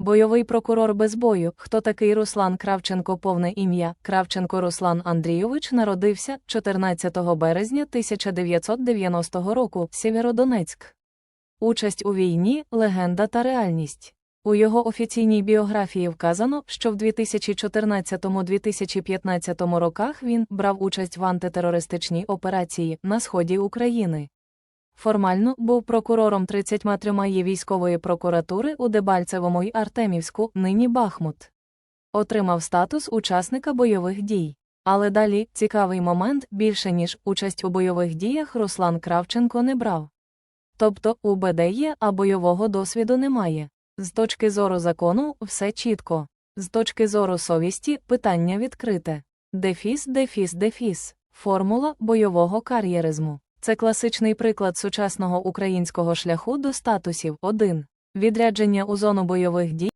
Бойовий прокурор без бою. Хто такий Руслан Кравченко? Повне ім'я Кравченко Руслан Андрійович народився 14 березня 1990 року, Сєвєродонецьк. Участь у війні, легенда та реальність. У його офіційній біографії вказано, що в 2014-2015 роках він брав участь в антитерористичній операції на сході України. Формально був прокурором 33 є військової прокуратури у Дебальцевому й Артемівську, нині Бахмут. Отримав статус учасника бойових дій. Але далі цікавий момент більше ніж участь у бойових діях Руслан Кравченко не брав. Тобто у БД є, а бойового досвіду немає. З точки зору закону все чітко. З точки зору совісті питання відкрите. Дефіс, дефіс, дефіс. Формула бойового кар'єризму. Це класичний приклад сучасного українського шляху до статусів 1. Відрядження у зону бойових дій.